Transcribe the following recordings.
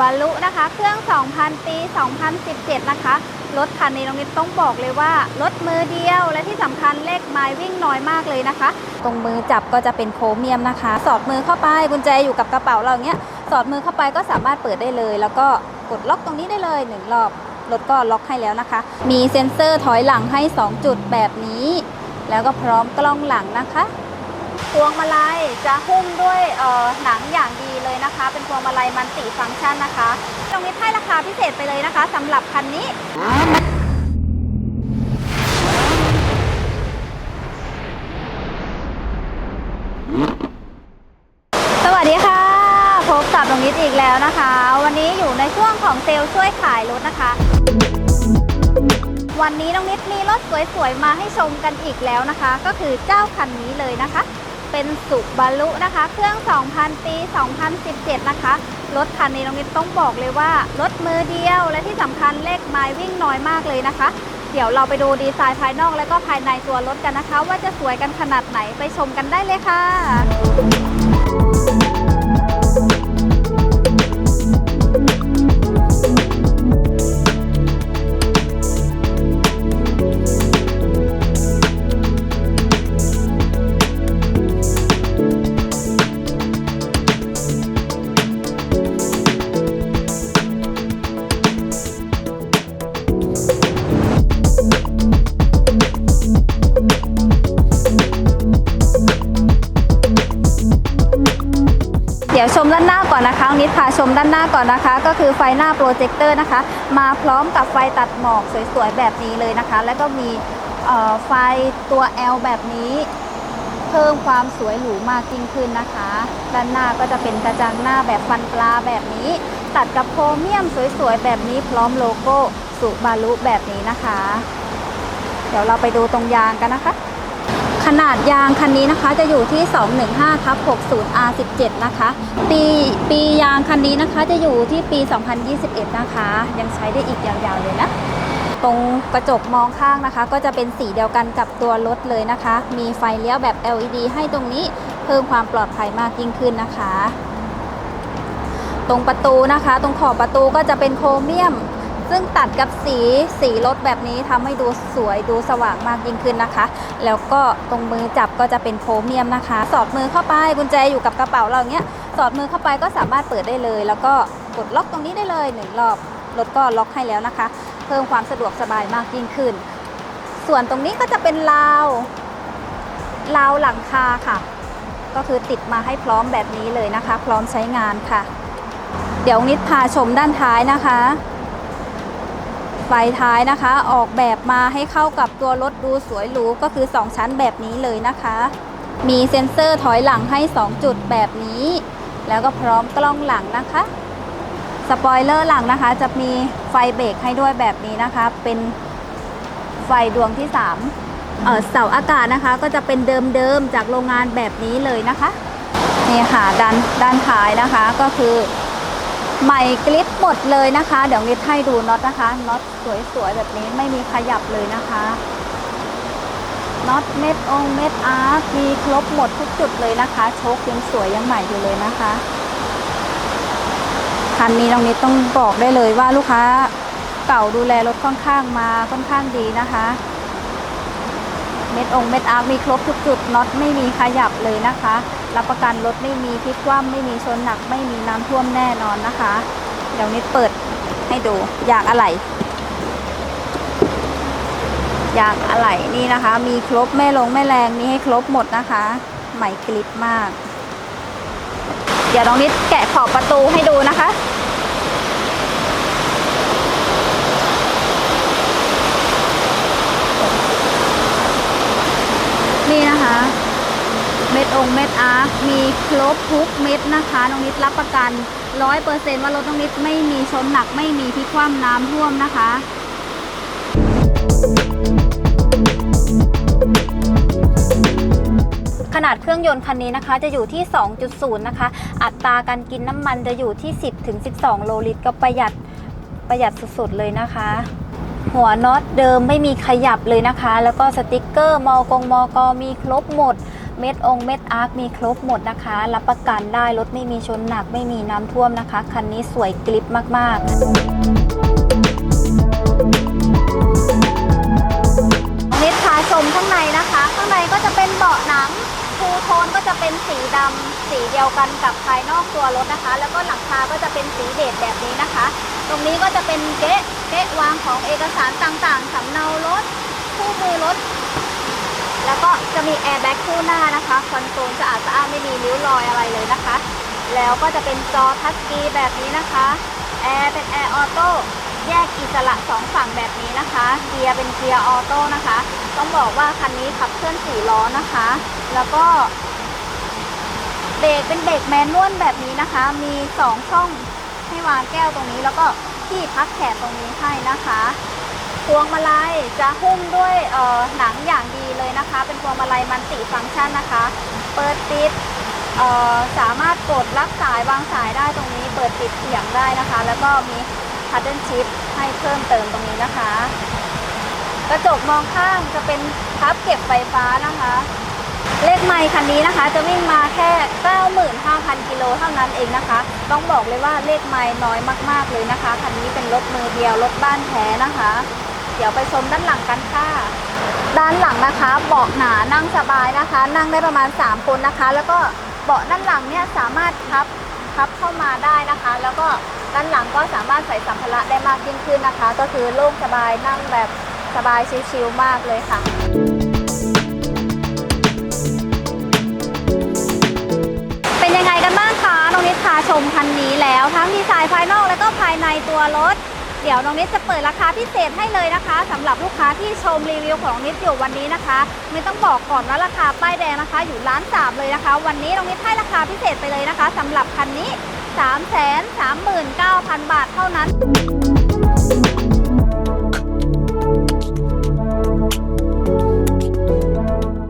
บารุนะคะ เครื่อง 2,000 ปี 2017 นะคะ รถคันนี้น้องนิดต้องบอกเลยว่า รถมือเดียว และที่สำคัญเลขไม้วิ่งน้อยมากเลยนะคะ ตรงมือจับก็จะเป็นโครเมียมนะคะ สอดมือเข้าไปกุญแจอยู่กับกระเป๋าเราเงี้ย สอดมือเข้าไปก็สามารถเปิดได้เลย แล้วก็กดล็อกตรงนี้ได้เลยหนึ่งรอบ รถก็ล็อกให้แล้วนะคะ มีเซ็นเซอร์ถอยหลังให้ 2 จุดแบบนี้ แล้วก็พร้อมกล้องหลังนะคะ พวงมาลัยจะหุ้มด้วยหนังอย่างดีเลยนะคะ เป็นพวงมาลัยมันติฟังก์ชันนะคะ ตรงนี้ให้ราคาพิเศษไปเลยนะคะสำหรับคันนี้สวัสดีค่ะ พบกับตรงนิดอีกแล้วนะคะ วันนี้อยู่ในช่วงของเซลล์ช่วยขายรถนะคะวันนี้น้องนิดมีรถสวยๆ มาให้ชมกันอีกแล้วนะคะ ก็คือเจ้าคันนี้เลยนะคะ เป็นสุบารุนะคะ เครื่อง 2,000 ปี 2017 นะคะ รถคันนี้น้องนิดต้องบอกเลยว่า รถมือเดียวและที่สำคัญเลขไม้วิ่งน้อยมากเลยนะคะ เดี๋ยวเราไปดูดีไซน์ภายนอกและก็ภายในตัวรถกันนะคะ ว่าจะสวยกันขนาดไหนไปชมกันได้เลยค่ะ ยวชมด้านหน้าก่อนนะคะนิดพาชมด้านหน้าก่อนนะคะ ก็คือไฟหน้าโปรเจคเตอร์นะคะ มาพร้อมกับไฟตัดหมอกสวยๆแบบนี้เลยนะคะ แล้วก็มีไฟตัว L แบบนี้ เพิ่มความสวยหรูมากยิ่งขึ้นนะคะ ด้านหน้าก็จะเป็นกระจังหน้าแบบฟันปลาแบบนี้ ตัดกับโครเมียมสวยๆแบบนี้พร้อมโลโก้สุบารุแบบนี้นะคะ เดี๋ยวเราไปดูตรงยางกันนะคะ ขนาดยางคันนี้นะคะจะอยู่ที่ 215ทับ60 R17 นะคะ ปีปียางคันนี้นะคะจะอยู่ที่ปี 2021 นะคะ ยังใช้ได้อีกยาวๆเลยนะ ตรงกระจกมองข้างนะคะ ก็จะเป็นสีเดียวกันกับตัวรถเลยนะคะ มีไฟเลี้ยวแบบ LED ให้ตรงนี้เพิ่มความปลอดภัยมากยิ่งขึ้นนะคะ ตรงประตูนะคะ ตรงขอบประตูก็จะเป็นโครเมียม ซึ่งตัดกับสีสีรถแบบนี้ทำให้ดูสวยดูสว่างมากยิ่งขึ้นนะคะ แล้วก็ตรงมือจับก็จะเป็นโครเมียมนะคะ สอดมือเข้าไปกุญแจอยู่กับกระเป๋าเราเงี้ยสอดมือเข้าไปก็สามารถเปิดได้เลย แล้วก็กดล็อกตรงนี้ได้เลยหนึ่งรอบรถก็ล็อกให้แล้วนะคะ เพิ่มความสะดวกสบายมากยิ่งขึ้น ส่วนตรงนี้ก็จะเป็นราวราวหลังคาค่ะ ก็คือติดมาให้พร้อมแบบนี้เลยนะคะ พร้อมใช้งานค่ะ เดี๋ยวนิดพาชมด้านท้ายนะคะ ไฟท้ายนะคะ ออกแบบมาให้เข้ากับตัวรถดูสวยหรูก็คือ 2 ชั้นแบบนี้เลยนะคะ มีเซ็นเซอร์ถอยหลังให้ 2 จุดแบบนี้ แล้วก็พร้อมกล้องหลังนะคะ สปอยเลอร์หลังนะคะ จะมีไฟเบรกให้ด้วยแบบนี้นะคะ เป็นไฟดวงที่3เเสาอากาศนะคะ ก็จะเป็นเดิมๆจากโรงงานแบบนี้เลยนะคะนี่ค่ะด้านด้านท้ายนะคะก็คือ ใหม่กลิปหมดเลยนะคะ เดี๋ยวนิดให้ดูน็อตนะคะน็อตสวยๆแบบนี้ไม่มีขยับเลยนะคะน็อตเม็ดองเม็ดอาร์มีครบหมดทุกจุดเลยนะคะ โชคยังสวยยังใหม่อยู่เลยนะคะคันนี้น้องนิดต้องบอกได้เลยว่าลูกค้าเก่าดูแลรถค่อนข้างมาค่อนข้างดีนะคะ เม็ดองเม็ดอาร์มีครบทุกจุดน็อตไม่มีขยับเลยนะคะ รับประกันรถไม่มีพลิกคว่ำไม่มีชนหนักไม่มีน้ำท่วมแน่นอนนะคะ เดี๋ยวนิดเปิดให้ดูยางอะไหล่ยางอะไหล่นี่นะคะ มีครบแม่ลงแม่แรงมีให้ครบหมดนะคะใหม่กลิปมาก เดี๋ยวน้องนิดแกะขอบประตูให้ดูนะคะ นี่นะคะ เม็ดองเม็ดอาร์มีครบทุกเม็ดนะคะน้องนิดรับประกันร้อยเปอร์เซนต์ว่ารถน้องนิดไม่มีชนหนักไม่มีพิคว่ำน้ำท่วมนะคะขนาดเครื่องยนต์คันนี้นะคะจะอยู่ที่ 2.0 นะคะ อัตราการกินน้ำมันจะอยู่ที่ 10ถึง12 โลลิตรก็ประหยัดประหยัดสุดๆเลยนะคะ หัวน็อตเดิมไม่มีขยับเลยนะคะ แล้วก็สติกเกอร์มอกงมอกมีครบหมด เม็ดองเม็ดอาร์คมีครบหมดนะคะ รับประกันได้รถไม่มีชนหนักไม่มีน้ำท่วมนะคะ คันนี้สวยกลิปมากๆนิดพาชมข้างในนะคะ ข้างในก็จะเป็นเบาะหนังทูโทนก็จะเป็นสีดำสีเดียวกันกับภายนอกตัวรถนะคะ แล้วก็หลังคาก็จะเป็นสีเบจแบบนี้นะคะ ตรงนี้ก็จะเป็นเก๊ะเก๊ะวางของเอกสารต่างๆสำเนารถคู่มือรถ แล้วก็จะมีแอร์แบ็กคู่หน้านะคะคอนโซลสะอาดสะอาดไม่มีริ้วรอยอะไรเลยนะคะ แล้วก็จะเป็นจอทัชสกรีแบบนี้นะคะแอร์เป็นแอร์ออโต้แยกอิสระสองฝั่งแบบนี้นะคะเกียร์เป็นเกียร์ออโต้นะคะ ต้องบอกว่าคันนี้ขับเคลื่อนสี่ล้อนะคะ แล้วก็เบรกเป็นเบรกแมนนวลแบบนี้นะคะ มีสองช่อง ให้วางแก้วตรงนี้ แล้วก็ที่พักแขนตรงนี้ให้นะคะพวงมาลัยจะหุ้มด้วยเอ่อหนังอย่างดีเลยนะคะ เป็นพวงมาลัยมันติฟังก์ชันนะคะ เปิดปิดเอ่อสามารถกดรับสายวางสายได้ตรงนี้ เปิดปิดเสียงได้นะคะ แล้วก็มีพัดเดิลชิพให้เพิ่มเติมตรงนี้นะคะ กระจกมองข้างจะเป็นพับเก็บไฟฟ้านะคะ เลขไมค์คันนี้นะคะ จะวิ่งมาแค่ 95,000 กิโลเท่านั้นเองนะคะ ต้องบอกเลยว่าเลขไมค์น้อยมากๆเลยนะคะ คันนี้เป็นรถมือเดียวรถบ้านแท้นะคะ เดี๋ยวไปชมด้านหลังกันค่ะด้านหลังนะคะเบาะหนานั่งสบายนะคะ นั่งได้ประมาณ 3 คนนะคะ แล้วก็เบาะด้านหลังเนี่ยสามารถพับพับเข้ามาได้นะคะ แล้วก็ด้านหลังก็สามารถใส่สัมภาระได้มากยิ่งขึ้นนะคะ ก็คือโล่งสบายนั่งแบบสบายชิลๆมากเลยค่ะ ชมคันนี้แล้วทั้งดีไซน์ภายนอกและก็ภายในตัวรถ เดี๋ยวน้องนิดจะเปิดราคาพิเศษให้เลยนะคะสำหรับลูกค้าที่ชมรีวิวของนิดอยู่วันนี้นะคะ ไม่ต้องบอกก่อนว่าราคาป้ายแดงนะคะ อยู่ล้านสามเลยนะคะ วันนี้น้องนิดให้ราคาพิเศษไปเลยนะคะสำหรับคันนี้ 3 3 9 0 0 0 บาทเท่านั้น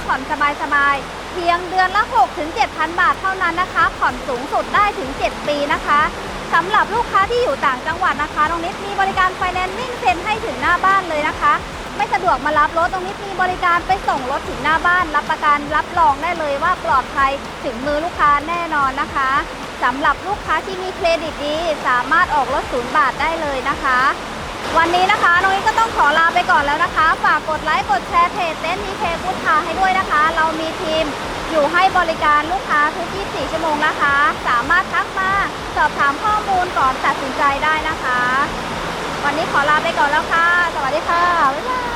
ผ่อนสบายๆ พียงเดือนละ6ถึง7,000 บาทเท่านั้นนะคะ ผ่อนสูงสุดได้ถึง 7 ปีนะคะสำหรับลูกค้าที่อยู่ต่างจังหวัดนะคะตรงนี้มีบริการไฟแนนซ์นิ่งเซ็นให้ถึงหน้าบ้านเลยนะคะ ไม่สะดวกมารับรถตรงนี้มีบริการไปส่งรถถึงหน้าบ้าน รับประกันรับรองได้เลยว่าปลอดภัยถึงมือลูกค้าแน่นอนนะคะสำหรับลูกค้าที่มีเครดิตดี สามารถออกรถศูนย์บาทได้เลยนะคะ วันนี้นะคะน้องอินก็ต้องขอลาไปก่อนแล้วนะคะ ฝากกดไลค์กดแชร์เพจเต้นมีเคพุทธาให้ด้วยนะคะ เรามีทีมอยู่ให้บริการลูกค้าทุก 24 ชั่วโมงนะคะ สามารถทักมาสอบถามข้อมูลก่อนตัดสินใจได้นะคะ วันนี้ขอลาไปก่อนแล้วค่ะ สวัสดีค่ะ บ๊ายบาย